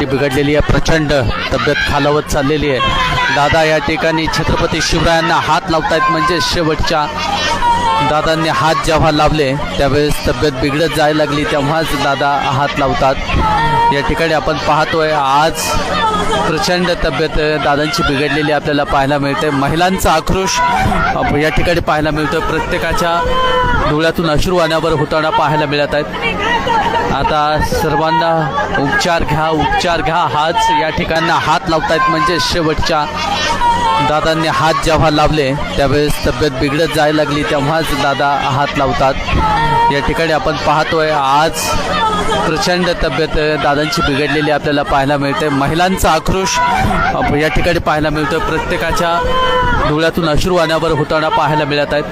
ती बिघडलेली आहे प्रचंड तब्येत खालावत चाललेली आहे. दादा या ठिकाणी छत्रपती शिवरायांना हात लावतायत म्हणजे शेवटच्या दादांनी हात जेव्हा लावले त्यावेळेस तब्येत बिघडत जायला लागली तेव्हाच दादा हात लावतात. या ठिकाणी आपण पाहतोय आज प्रचंड तब्येत दादांची बिघडलेली आपल्याला पाहायला मिळते. महिलांचा आक्रोश या ठिकाणी पाहायला मिळतोय. प्रत्येकाच्या डोळ्यातून अश्रू अश्रूवाण्यावर होताना पाहायला मिळत आहेत. आता सर्वांना उपचार घ्या उपचार घ्या. हाच या ठिकाणी हात लावतायत. म्हणजे शेवटच्या दादांनी हात जेव्हा लावले त्यावेळेस तब्येत बिघडत जायला लागली तेव्हाच दादा हात लावतात. या ठिकाणी आपण पाहतोय आज प्रचंड तब्येत दादांची बिघडलेली आपल्याला पाहायला मिळते. महिलांचा आक्रोश या ठिकाणी पाहायला मिळतोय. प्रत्येकाच्या डोळ्यातून अश्रूवाण्यावर होताना पाहायला मिळत आहेत.